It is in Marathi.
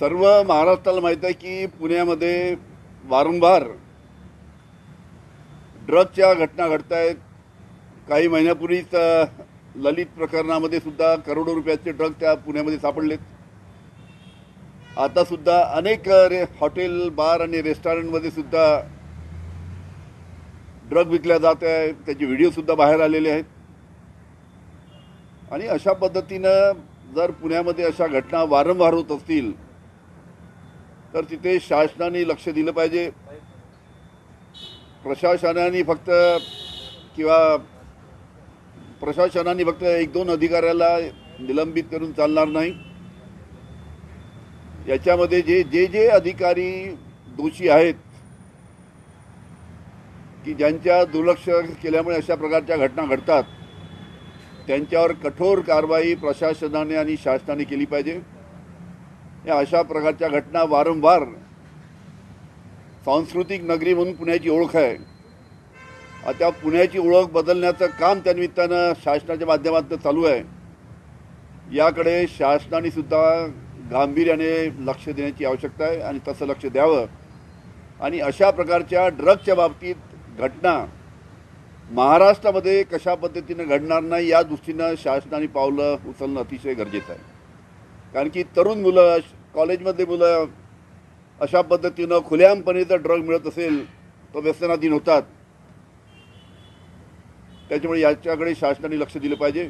सर्व महाराष्ट्राला माहीत आहे की पुण्यामध्ये वारंवार ड्रगच्या घटना घडत आहेत. काही महिन्यापूर्वीच ललित प्रकरणामध्ये सुद्धा करोडो रुपयाचे ड्रग त्या पुण्यामध्ये सापडलेत. आता सुद्धा अनेक रे हॉटेल बार आणि रेस्टॉरंटमध्ये सुद्धा ड्रग विकल्या जात आहे. त्याचे व्हिडिओसुद्धा बाहेर आलेले आहेत. आणि अशा पद्धतीनं जर पुण्यामध्ये अशा घटना वारंवार होत असतील तर तिथे शासनाने लक्ष दिलं पाहिजे. प्रशासनाने फक्त किंवा प्रशासनाने फक्त एक दोन अधिकाऱ्याला निलंबित करून चालणार नाही. याच्यामध्ये जे जे जे अधिकारी दोषी आहेत की ज्यांच्या दुर्लक्ष केल्यामुळे अशा प्रकारच्या घटना घडतात त्यांच्यावर कठोर कारवाई प्रशासनाने आणि शासनाने केली पाहिजे. या अशा प्रकारच्या घटना वारंवार सांस्कृतिक नगरी म्हणून पुण्याची ओळख आहे. आता पुण्याची ओळख बदलण्याचं काम त्या निमित्तानं शासनाच्या माध्यमातून चालू आहे. याकडे शासनाने सुद्धा गांभीर्याने लक्ष देण्याची आवश्यकता आहे आणि तसं लक्ष द्यावं. आणि अशा प्रकारच्या ड्रगच्या बाबतीत घटना महाराष्ट्रामध्ये कशा पद्धतीनं घडणार नाही या दृष्टीनं शासनाने पावलं उचलणं अतिशय गरजेचं आहे. कारण की तरुण मुलं कॉलेजमधले मुलं अशा पद्धतीनं खुलेआमपणे जर ड्रग मिळत असेल तो व्यसनाधीन होतात. त्याच्यामुळे याच्याकडे शासनाने लक्ष दिलं पाहिजे.